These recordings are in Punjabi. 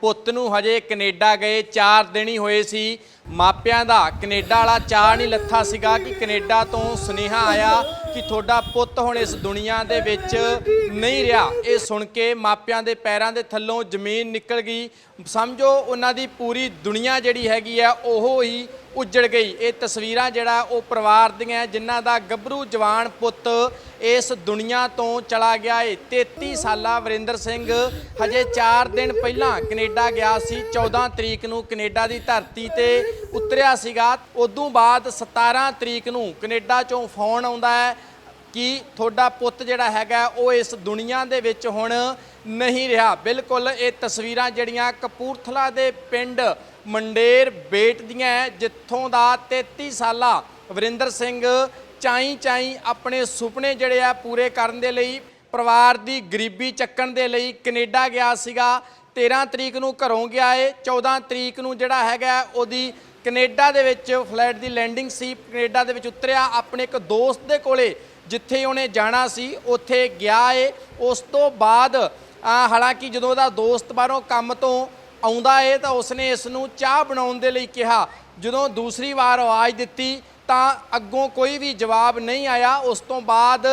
ਪੁੱਤ ਨੂੰ ਹਜੇ ਕੈਨੇਡਾ ਗਏ 4 ਦਿਨ ਹੀ ਹੋਏ ਸੀ। ਮਾਪਿਆਂ ਦਾ ਕੈਨੇਡਾ ਵਾਲਾ ਚਾਹ ਨਹੀਂ ਲੱਥਾ ਸੀਗਾ ਕਿ ਕੈਨੇਡਾ ਤੋਂ ਸੁਨੇਹਾ ਆਇਆ ਕਿ ਤੁਹਾਡਾ ਪੁੱਤ ਹੁਣ ਇਸ ਦੁਨੀਆ ਦੇ ਵਿੱਚ ਨਹੀਂ ਰਿਹਾ। ਇਹ ਸੁਣ ਕੇ ਮਾਪਿਆਂ ਦੇ ਪੈਰਾਂ ਦੇ ਥੱਲੋਂ ਜ਼ਮੀਨ ਨਿਕਲ ਗਈ। ਸਮਝੋ, ਉਹਨਾਂ ਦੀ ਪੂਰੀ ਦੁਨੀਆ ਜਿਹੜੀ ਹੈਗੀ ਆ, ਉਹ ਹੀ ਉੱਜੜ ਗਈ। ਇਹ ਤਸਵੀਰਾਂ ਜਿਹੜਾ ਉਹ ਪਰਿਵਾਰ ਦੀਆਂ ਜਿਨ੍ਹਾਂ ਦਾ ਗੱਭਰੂ ਜਵਾਨ ਪੁੱਤ ਇਸ ਦੁਨੀਆ ਤੋਂ ਚਲਾ ਗਿਆ ਏ। 33 ਸਾਲਾ ਵਰਿੰਦਰ ਸਿੰਘ ਹਜੇ 4 ਦਿਨ ਪਹਿਲਾਂ ਕੈਨੇਡਾ ਗਿਆ ਸੀ। 14 ਤਰੀਕ ਨੂੰ ਕੈਨੇਡਾ ਦੀ ਧਰਤੀ ਤੇ ਉਤਰਿਆ ਸੀਗਾ। ਉਦੋਂ ਬਾਅਦ 17 ਤਰੀਕ ਨੂੰ ਕੈਨੇਡਾ ਚੋਂ ਫੋਨ ਆਉਂਦਾ ਹੈ ਕਿ ਤੁਹਾਡਾ ਪੁੱਤ ਜਿਹੜਾ ਹੈਗਾ ਉਹ ਇਸ ਦੁਨੀਆ ਦੇ ਵਿੱਚ ਹੁਣ ਨਹੀਂ ਰਿਹਾ। ਬਿਲਕੁਲ ਇਹ ਤਸਵੀਰਾਂ ਜਿਹੜੀਆਂ ਕਪੂਰਥਲਾ ਦੇ ਪਿੰਡ ਮੰਡੇਰ ਬੇਟ ਦੀਆਂ ਹੈ, ਜਿੱਥੋਂ ਦਾ 33 ਸਾਲਾ ਵਰਿੰਦਰ ਸਿੰਘ ਚਾਈ ਚਾਈ ਆਪਣੇ ਸੁਪਨੇ ਜਿਹੜੇ ਆ ਪੂਰੇ ਕਰਨ ਦੇ ਲਈ ਪਰਿਵਾਰ ਦੀ ਗਰੀਬੀ ਚੱਕਣ ਦੇ ਲਈ ਕੈਨੇਡਾ ਗਿਆ ਸੀਗਾ। 13 ਤਰੀਕ ਨੂੰ ਘਰੋਂ ਗਿਆ ਏ। 14 ਤਰੀਕ ਨੂੰ ਜਿਹੜਾ ਹੈਗਾ ਉਹਦੀ ਕੈਨੇਡਾ ਦੇ ਵਿੱਚ ਫਲੈਟ ਦੀ ਲੈਂਡਿੰਗ ਸੀ। ਕੈਨੇਡਾ ਦੇ ਵਿੱਚ ਉਤਰਿਆ ਆਪਣੇ ਇੱਕ ਦੋਸਤ ਦੇ ਕੋਲੇ ਜਿੱਥੇ ਉਹਨੇ ਜਾਣਾ ਸੀ ਉੱਥੇ ਗਿਆ ਏ। ਉਸ ਤੋਂ ਬਾਅਦ ਹਾਲਾਂਕਿ ਜਦੋਂ ਉਹਦਾ ਦੋਸਤ ਬਾਹਰੋਂ ਕੰਮ ਤੋਂ ਆਉਂਦਾ ਏ ਤਾਂ ਉਸਨੇ ਇਸ ਨੂੰ ਚਾਹ ਬਣਾਉਣ ਦੇ ਲਈ ਕਿਹਾ। ਜਦੋਂ ਦੂਸਰੀ ਵਾਰ ਆਵਾਜ਼ ਦਿੱਤੀ ਤਾਂ ਅੱਗੋਂ ਕੋਈ ਵੀ ਜਵਾਬ ਨਹੀਂ ਆਇਆ। ਉਸ ਤੋਂ ਬਾਅਦ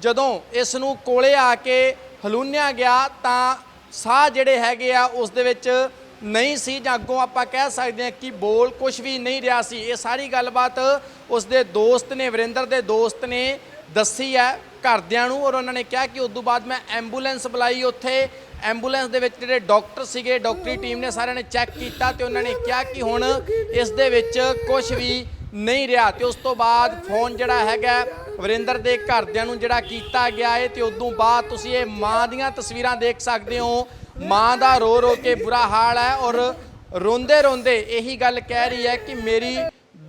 ਜਦੋਂ ਇਸ ਨੂੰ ਕੋਲੇ ਆ ਕੇ ਹਲੂਨਿਆ ਗਿਆ ਤਾਂ ਸਾਹ ਜਿਹੜੇ ਹੈਗੇ ਆ ਉਸ ਦੇ ਵਿੱਚ ਨਹੀਂ ਸੀ ਜਾਂ ਅੱਗੋਂ ਆਪਾਂ ਕਹਿ ਸਕਦੇ ਹਾਂ ਕਿ ਬੋਲ ਕੁਝ ਵੀ ਨਹੀਂ ਰਿਹਾ ਸੀ। ਇਹ ਸਾਰੀ ਗੱਲਬਾਤ ਉਸ ਦੇ ਦੋਸਤ ਨੇ, ਵਰਿੰਦਰ ਦੇ ਦੋਸਤ ਨੇ ਦੱਸੀ ਹੈ। ਘਰਦਿਆਂ ਨੂੰ ਔਰ ਉਹਨਾਂ ਨੇ ਕਿਹਾ ਕਿ ਉਸ ਤੋਂ ਬਾਅਦ ਮੈਂ ਐਂਬੂਲੈਂਸ ਬੁਲਾਈ ਉੱਥੇ। ਐਂਬੂਲੈਂਸ ਦੇ ਵਿੱਚ ਜਿਹੜੇ ਡਾਕਟਰ ਸੀਗੇ, ਡਾਕਟਰੀ ਟੀਮ ਨੇ ਸਾਰਿਆਂ ਨੇ ਚੈੱਕ ਕੀਤਾ ਤੇ ਉਹਨਾਂ ਨੇ ਕਿਹਾ ਕਿ ਹੁਣ ਇਸ ਦੇ ਵਿੱਚ ਕੁਝ ਵੀ ਨਹੀਂ ਰਿਹਾ ਤੇ ਉਸ ਤੋਂ ਬਾਅਦ ਫੋਨ ਜਿਹੜਾ ਹੈਗਾ ਵਰਿੰਦਰ ਦੇ ਘਰਦਿਆਂ ਨੂੰ ਜਿਹੜਾ ਕੀਤਾ ਗਿਆ ਹੈ ਤੇ ਉਦੋਂ ਬਾਅਦ ਤੁਸੀਂ ਇਹ ਮਾਂ ਦੀਆਂ ਤਸਵੀਰਾਂ ਦੇਖ ਸਕਦੇ ਹੋ। ਮਾਂ ਦਾ ਰੋ ਰੋ ਕੇ ਬੁਰਾ ਹਾਲ ਹੈ ਔਰ ਰੋਂਦੇ ਰੋਂਦੇ ਇਹੀ ਗੱਲ ਕਹਿ ਰਹੀ ਹੈ ਕਿ ਮੇਰੀ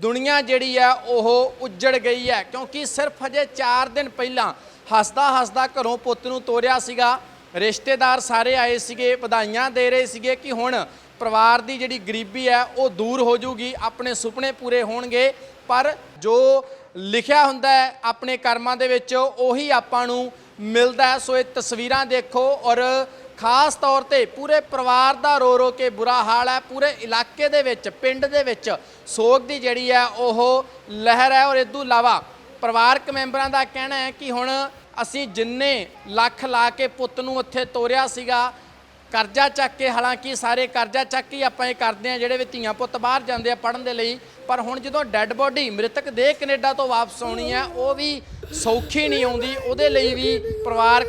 ਦੁਨੀਆ ਜਿਹੜੀ ਹੈ ਉਹ ਉੱਜੜ ਗਈ ਹੈ ਕਿਉਂਕਿ ਸਿਰਫ ਹਜੇ 4 ਦਿਨ ਪਹਿਲਾਂ ਹੱਸਦਾ ਹੱਸਦਾ ਘਰੋਂ ਪੁੱਤ ਨੂੰ ਤੋਰਿਆ ਸੀਗਾ। ਰਿਸ਼ਤੇਦਾਰ ਸਾਰੇ ਆਏ ਸੀਗੇ, ਵਧਾਈਆਂ ਦੇ ਰਹੇ ਸੀਗੇ ਕਿ ਹੁਣ ਪਰਿਵਾਰ ਦੀ ਜਿਹੜੀ ਗਰੀਬੀ ਹੈ ਉਹ ਦੂਰ ਹੋ ਜਾਊਗੀ, ਆਪਣੇ ਸੁਪਨੇ ਪੂਰੇ ਹੋਣਗੇ। ਪਰ ਜੋ ਲਿਖਿਆ ਹੁੰਦਾ ਹੈ, ਆਪਣੇ ਕਰਮਾਂ ਦੇ ਵਿੱਚ, ਉਹੀ ਆਪਾਂ ਨੂੰ ਮਿਲਦਾ ਸੋ ਇਹ ਤਸਵੀਰਾਂ ਦੇਖੋ ਔਰ ਖਾਸ ਤੌਰ ਤੇ ਪੂਰੇ ਪਰਿਵਾਰ ਦਾ ਰੋ ਰੋ ਕੇ ਬੁਰਾ ਹਾਲ ਹੈ। ਪੂਰੇ ਇਲਾਕੇ ਦੇ ਵਿੱਚ, ਪਿੰਡ ਦੇ ਵਿੱਚ ਸੋਗ ਦੀ ਜਿਹੜੀ ਹੈ ਉਹ ਲਹਿਰ ਹੈ। ਔਰ ਇਸ ਤੋਂ ਇਲਾਵਾ ਪਰਿਵਾਰਕ ਮੈਂਬਰਾਂ ਦਾ ਕਹਿਣਾ ਹੈ ਕਿ ਹੁਣ ਅਸੀਂ ਜਿੰਨੇ ਲੱਖ ਲਾ ਕੇ ਪੁੱਤ ਨੂੰ ਉੱਥੇ ਤੋਰਿਆ ਸੀਗਾ, ਕਰਜ਼ਾ ਚੱਕ ਕੇ, ਹਾਲਾਂਕਿ ਸਾਰੇ ਕਰਜ਼ਾ ਚੱਕ ਕੇ ਹੀ ਆਪਾਂ ਇਹ ਕਰਦੇ ਆ ਜਿਹੜੇ ਵੀ ਧੀਆਂ ਪੁੱਤ ਬਾਹਰ ਜਾਂਦੇ ਆ ਪੜਨ ਦੇ ਲਈ, ਪਰ ਹੁਣ ਜਦੋਂ ਡੈੱਡ ਬੋਡੀ ਮ੍ਰਿਤਕ ਦੇ ਕੈਨੇਡਾ ਤੋਂ ਵਾਪਸ ਆਉਣੀ ਆ ਉਹ ਵੀ ਸੌਖੀ ਨਹੀਂ ਆਉਂਦੀ। ਉਹਦੇ ਲਈ ਵੀ ਪਰਿਵਾਰਕ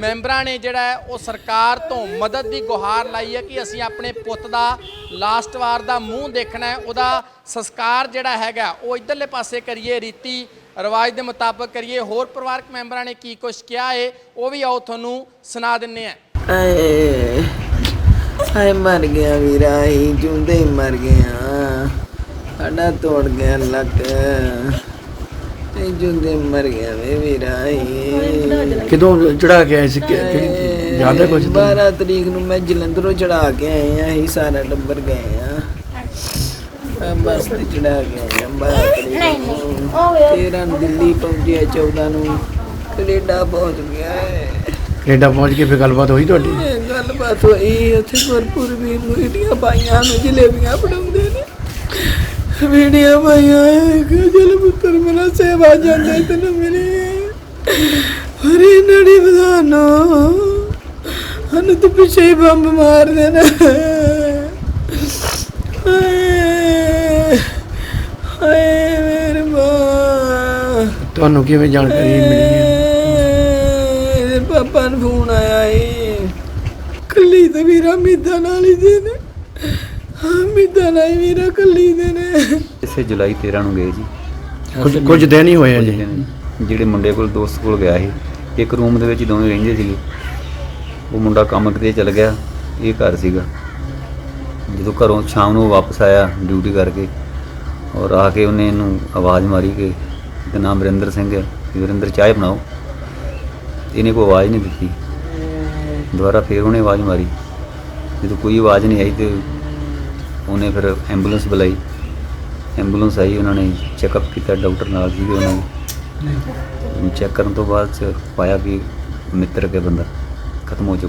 ਮੈਂਬਰਾਂ ਨੇ ਜਿਹੜਾ ਹੈ ਉਹ ਸਰਕਾਰ ਤੋਂ ਮਦਦ ਦੀ ਗੁਹਾਰ ਲਾਈ ਹੈ ਕਿ ਅਸੀਂ ਆਪਣੇ ਪੁੱਤ ਦਾ ਲਾਸਟ ਵਾਰ ਦਾ ਮੂੰਹ ਦੇਖਣਾ ਹੈ, ਉਹਦਾ ਸੰਸਕਾਰ ਜਿਹੜਾ ਹੈਗਾ, ਉਹ ਇਧਰਲੇ ਪਾਸੇ ਕਰੀਏ, ਰੀਤੀ ਰਿਵਾਜ ਦੇ ਮੁਤਾਬਕ ਕਰੀਏ। ਹੋਰ ਪਰਿਵਾਰਕ ਮੈਂਬਰਾਂ ਨੇ ਕੀ ਕੁਝ ਕਿਹਾ ਏ, ਉਹ ਵੀ ਆਓ ਤੁਹਾਨੂੰ ਸੁਣਾ ਦਿੰਨੇ ਆ ਹਾਏ ਮਰ ਗਿਆ ਵੀਰਾ ਹੀ ਜੁੰਦੇ ਮਰ ਗਿਆ ਸਾਡਾ ਤੋੜ ਗਿਆ ਲੱਕ। ਤੇ ਜੁੰਦੇ ਮਰ ਗਿਆ ਵੇ ਵੀਰਾ ਹੀ ਕਿਦੋਂ ਚੜਾ ਕੇ ਆਏ ਸੀ? ਕਿਹੜੀ ਹੈ ਕੁਝ 12 ਤਰੀਕ ਨੂੰ ਮੈਂ ਜਲੰਧਰੋਂ ਚੜਾ ਕੇ ਆਏ ਆ ਅਸੀਂ ਸਾਰਾ ਟੱਬਰ ਗਏ ਆ। ਬੱਸ ਤੇ ਚੜਾ ਕੇ ਆਏ ਆ 12 ਤਰੀਕ ਨੂੰ। 13 ਨੂੰ ਦਿੱਲੀ ਪਹੁੰਚਿਆ 14 ਨੂੰ। ਕੈਨੇਡਾ ਪਹੁੰਚ ਗਿਆ ਕੈਨੇਡਾ ਪਹੁੰਚ ਕੇ ਫਿਰ ਗੱਲਬਾਤ ਹੋਈ ਤੁਹਾਡੀ? ਗੱਲਬਾਤ ਹੋਈ ਉੱਥੇ ਗੁਰਪੁਰ ਵੀਰ ਨੂੰ ਇਡੀਆਂ ਪਾਈਆਂ ਨੂੰ ਜਲੇਬੀਆਂ ਫੜਾਉਂਦੇ ਨੇ। ਵੀਡੀਆਂ ਪਾਈਆਂ ਕਿ ਜਲ ਪੁੱਤਰ ਮੇਰਾ ਸੇਵਾ ਜਾਂਦੇ ਤੈਨੂੰ ਮਿਲੀ। ਹਰੀ ਨੜੀ ਬਦਾਨੋ ਹਨ ਤੇ ਪਿੱਛੇ ਹੀ ਬੰਬ ਮਾਰ ਦੇਣਾ। ਹਾਏ ਹਾਏ ਮੇਰੇ ਮਾਂ ਤੁਹਾਨੂੰ ਕਿਵੇਂ ਜਾਣਕਾਰੀ ਮਿਲੀ ਹੈ? ਇਹਦੇ ਪਾਪਾ ਨੂੰ ਫੋਨ ਆਇਆ ਏ। ਕੱਲੀ ਤੇ ਵੀਰਾ ਮਿੱਦਾਂ ਨਾਲ ਹੀ ਦੇ ਨੇ ਮਿੱਦਾਂ ਨਾਲ ਹੀ ਵੀਰਾ ਕੱਲੀ ਦੇ ਨੇ। ਇਸੇ ਜੁਲਾਈ 13 ਨੂੰ ਗਏ ਜੀ। ਕੁਝ ਕੁਝ ਦਿਨ ਹੀ ਹੋਏ ਆ ਜੀ। ਜਿਹੜੇ ਮੁੰਡੇ ਕੋਲ ਦੋਸਤ ਕੋਲ ਗਿਆ ਸੀ ਇੱਕ ਰੂਮ ਦੇ ਵਿੱਚ ਦੋਵੇਂ ਰਹਿੰਦੇ ਸੀਗੇ। ਉਹ ਮੁੰਡਾ ਕੰਮ ਕਿਤੇ ਚਲ ਗਿਆ ਇਹ ਘਰ ਸੀਗਾ। ਜਦੋਂ ਘਰੋਂ ਸ਼ਾਮ ਨੂੰ ਵਾਪਸ ਆਇਆ ਡਿਊਟੀ ਕਰਕੇ ਔਰ ਆ ਕੇ ਉਹਨੇ ਇਹਨੂੰ ਆਵਾਜ਼ ਮਾਰੀ ਕਿ ਤੇ ਨਾਮ ਵਰਿੰਦਰ ਸਿੰਘ ਹੈ ਵਰਿੰਦਰ ਚਾਹ ਬਣਾਓ। ਇਹਨੇ ਕੋਈ ਆਵਾਜ਼ ਨਹੀਂ ਦਿੱਤੀ। ਦੁਬਾਰਾ ਫੇਰ ਉਹਨੇ ਆਵਾਜ਼ ਮਾਰੀ। ਜਦੋਂ ਕੋਈ ਆਵਾਜ਼ ਨਹੀਂ ਆਈ ਤੇ ਉਹਨੇ ਫਿਰ ਐਂਬੂਲੈਂਸ ਬੁਲਾਈ। ਐਂਬੂਲੈਂਸ ਆਈ ਉਹਨਾਂ ਨੇ ਚੈੱਕਅਪ ਕੀਤਾ ਡਾਕਟਰ ਨਾਲ ਸੀਗੇ ਉਹਨਾਂ ਨੇ ਚੈੱਕ ਕਰਨ ਤੋਂ ਬਾਅਦ ਚ ਪਾਇਆ ਵੀ ਮਿੱਤਰ ਕੇ ਬੰਦਾ ਖਤਮ ਹੋ ਚੁੱਕਾ।